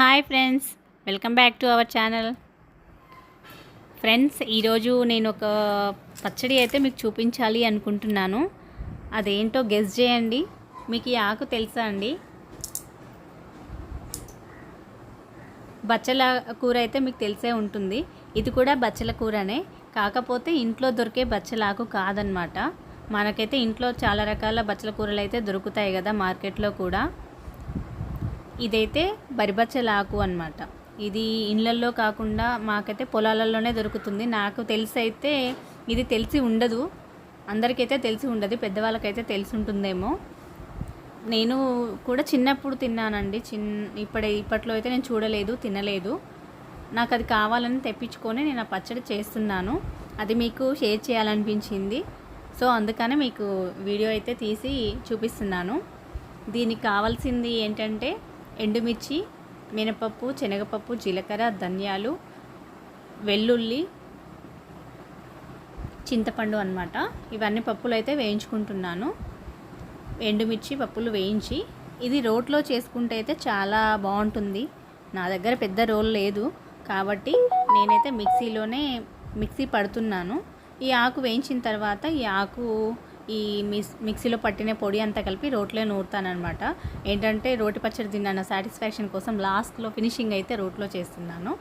Hi friends welcome back to our channel. Friends ఈరోజు నేను ఒక పచ్చడి అయితే మీకు చూపించాలి అనుకుంటున్నాను. అదేంటో గెస్ చేయండి. మీకు ఈ ఆకు తెలుసా అండి? బచ్చల కూర అయితే మీకు తెలిసే ఉంటుంది. ఇది కూడా బచ్చల కూరనే. కాకపోతే ఇంట్లో దొరికే బచ్చలాకు కాదనమాట. మనకైతే ఇంట్లో చాలా రకాల బచ్చల కూరలు అయితే దొరుకుతాయి కదా మార్కెట్లో కూడా. ఇదైతే బరిబచ్చలాకు అనమాట ఇది ఇళ్ళల్లో కాకుండా మాకైతే పొలాలలోనే దొరుకుతుంది. నాకు తెలిసి అయితే ఇది తెలిసి ఉండదు. అందరికైతే తెలిసి ఉండదు. పెద్దవాళ్ళకైతే తెలిసి ఉంటుందేమో. నేను కూడా చిన్నప్పుడు తిన్నానండి. చిన్న ఇప్పటి ఇప్పట్లో అయితే నేను చూడలేదు తినలేదు. నాకు అది కావాలని తెప్పించుకొని నేను ఆ పచ్చడి చేస్తున్నాను. అది మీకు షేర్ చేయాలనిపించింది. సో అందుకనే మీకు వీడియో అయితే తీసి చూపిస్తున్నాను. దీనికి కావాల్సింది ఏంటంటే ఎండుమిర్చి మినపప్పు శనగపప్పు జీలకర్ర ధనియాలు వెల్లుల్లి చింతపండు అనమాట ఇవన్నీ పప్పులు అయితే వేయించుకుంటున్నాను. ఎండుమిర్చి పప్పులు వేయించి ఇది రోట్లో చేసుకుంటే అయితే చాలా బాగుంటుంది. నా దగ్గర పెద్ద రోల్ లేదు. కాబట్టి నేనైతే మిక్సీలోనే మిక్సీ పడుతున్నాను. ఈ ఆకు వేయించిన తర్వాత ఈ ఆకు ఈ మిస్ మిక్సీలో పట్టిన పొడి అంతా కలిపి రోట్లో నూరుతానమాట ఏంటంటే రోటి పచ్చడి తిన్నాను సాటిస్ఫాక్షన్ కోసం లాస్ట్లో ఫినిషింగ్ అయితే రోట్లో చేస్తున్నాను.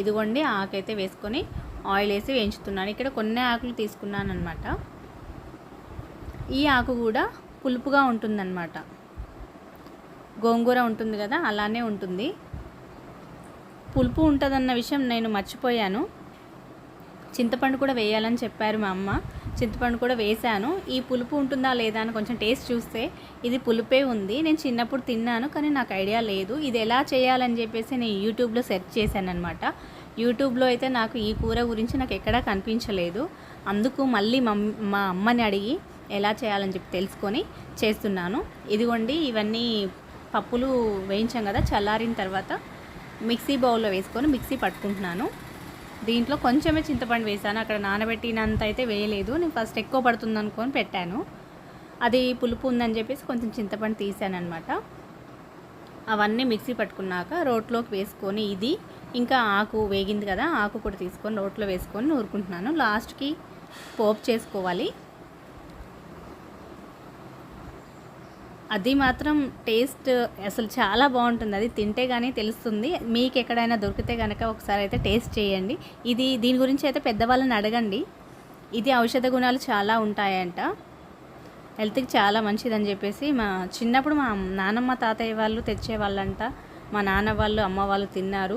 ఇదిగోండి ఆకైతే వేసుకొని ఆయిల్ వేసి వేయించుతున్నాను. ఇక్కడ కొన్ని ఆకులు తీసుకున్నాను అనమాట ఈ ఆకు కూడా పులుపుగా ఉంటుందన్నమాట. గోంగూర ఉంటుంది కదా అలానే ఉంటుంది. పులుపు ఉంటుందన్న విషయం నేను మర్చిపోయాను. చింతపండు కూడా వేయాలని చెప్పారు మా అమ్మ. చింతపండు కూడా వేశాను ఈ పులుపు ఉంటుందా లేదా అని కొంచెం టేస్ట్ చూస్తే ఇది పులుపే ఉంది. నేను చిన్నప్పుడు తిన్నాను కానీ నాకు ఐడియా లేదు. ఇది ఎలా చేయాలని చెప్పేసి నేను యూట్యూబ్లో సెర్చ్ చేశాను అనమాట యూట్యూబ్లో అయితే నాకు ఈ కూర గురించి నాకు ఎక్కడా కనిపించలేదు. అందుకు మళ్ళీ మా అమ్మని అడిగి ఎలా చేయాలని చెప్పి తెలుసుకొని చేస్తున్నాను. ఇదిగోండి ఇవన్నీ పప్పులు వేయించాం కదా చల్లారిన తర్వాత మిక్సీ బౌల్లో వేసుకొని మిక్సీ పట్టుకుంటున్నాను. దీంట్లో కొంచెమే చింతపండు వేసాను. అక్కడ నానబెట్టినంత అయితే వేయలేదు. నేను ఫస్ట్ ఎక్కువ పడుతుంది అనుకొని పెట్టాను. అది పులుపు ఉందని చెప్పేసి కొంచెం చింతపండు తీసాను అనమాట అవన్నీ మిక్సీ పట్టుకున్నాక రోట్లోకి వేసుకొని ఇది ఇంకా ఆకు వేగింది కదా ఆకు కూడా తీసుకొని రోట్లో వేసుకొని నూరుకుంటున్నాను. లాస్ట్కి పోపు చేసుకోవాలి. అది మాత్రం టేస్ట్ అసలు చాలా బాగుంటుంది. అది తింటే కానీ తెలుస్తుంది. మీకు ఎక్కడైనా దొరికితే కనుక ఒకసారి అయితే టేస్ట్ చేయండి. ఇది దీని గురించి అయితే పెద్దవాళ్ళని అడగండి. ఇది ఔషధ గుణాలు చాలా ఉంటాయంట. హెల్త్కి చాలా మంచిదని చెప్పేసి మా చిన్నప్పుడు మా నానమ్మ తాతయ్య వాళ్ళు తెచ్చేవాళ్ళంట. మా నాన్న వాళ్ళు అమ్మ వాళ్ళు తిన్నారు.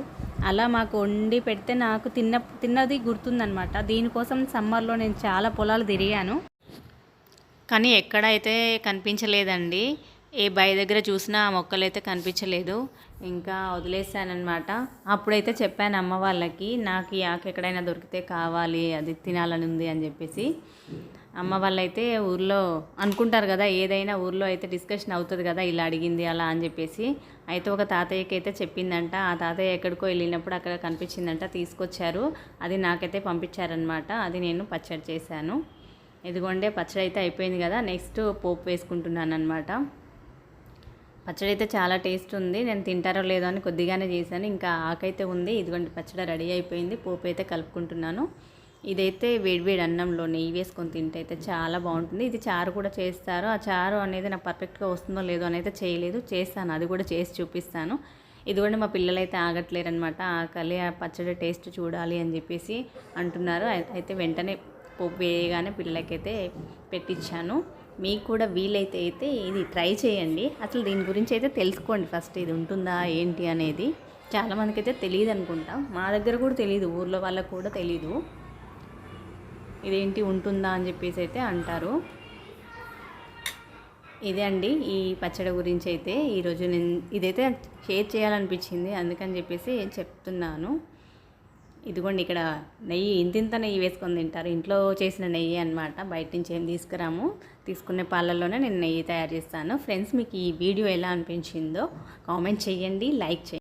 అలా మాకు వండి పెడితే నాకు తిన్న తిన్నది గుర్తుందనమాట దీనికోసం సమ్మర్లో నేను చాలా పొలాలు తిరిగాను. కానీ ఎక్కడైతే కనిపించలేదండి ఏ బయ దగ్గర చూసినా ఆ మొక్కలు అయితే కనిపించలేదు. ఇంకా వదిలేసానమాట అప్పుడైతే చెప్పాను అమ్మ వాళ్ళకి నాకు ఈ ఆకు ఎక్కడైనా దొరికితే కావాలి అది తినాలని ఉంది అని చెప్పేసి. అమ్మ వాళ్ళైతే ఊర్లో అనుకుంటారు కదా ఏదైనా ఊర్లో అయితే డిస్కషన్ అవుతుంది కదా ఇలా అడిగింది అలా అని చెప్పేసి. అయితే ఒక తాతయ్యకి అయితే చెప్పిందంట ఆ తాతయ్య ఎక్కడికో వెళ్ళినప్పుడు అక్కడ కనిపించిందంట తీసుకొచ్చారు. అది నాకైతే పంపించారనమాట అది నేను పచ్చడి చేశాను. ఇదిగోండే పచ్చడి అయితే అయిపోయింది కదా. నెక్స్ట్ పోపు వేసుకుంటున్నాను అనమాట పచ్చడి అయితే చాలా టేస్ట్ ఉంది. నేను తింటారో లేదో అని కొద్దిగానే చేశాను. ఇంకా ఆకైతే ఉంది. ఇదిగోండి పచ్చడి రెడీ అయిపోయింది. పోపు అయితే కలుపుకుంటున్నాను. ఇదైతే వేడివేడి అన్నంలో నెయ్యి వేసుకొని తింటే అయితే చాలా బాగుంటుంది. ఇది చారు కూడా చేస్తారు. ఆ చారు అనేది నాకు పర్ఫెక్ట్గా వస్తుందో లేదో అని అయితే చేయలేదు. చేస్తాను. అది కూడా చేసి చూపిస్తాను. ఇదిగోండి మా పిల్లలైతే ఆగట్లేరనమాట ఆకలి ఆ పచ్చడి టేస్ట్ చూడాలి అని చెప్పేసి అంటున్నారు. అయితే వెంటనే పోపు వేయగానే పిల్లలకైతే పెట్టించాను. మీకు కూడా వీలైతే అయితే ఇది ట్రై చేయండి. అసలు దీని గురించి అయితే తెలుసుకోండి ఫస్ట్ ఇది ఉంటుందా ఏంటి అనేది. చాలామందికి అయితే తెలియదు అనుకుంటా. మా దగ్గర కూడా తెలియదు ఊర్లో వాళ్ళకు కూడా తెలీదు. ఇదేంటి ఉంటుందా అని చెప్పేసి అయితే అంటారు. ఇదే అండి ఈ పచ్చడి గురించి అయితే. ఈరోజు నేను ఇదైతే షేర్ చేయాలనిపించింది అందుకని చెప్పేసి చెప్తున్నాను. ఇదిగోండి ఇక్కడ నెయ్యి ఇంతింత నెయ్యి వేసుకొని తింటారు. ఇంట్లో చేసిన నెయ్యి అనమాట బయట నుంచి ఏం తీసుకురాము? తీసుకునే పాలల్లోనే నేను నెయ్యి తయారు చేస్తాను. ఫ్రెండ్స్ మీకు ఈ వీడియో ఎలా అనిపించిందో కామెంట్ చేయండి లైక్ చేయండి.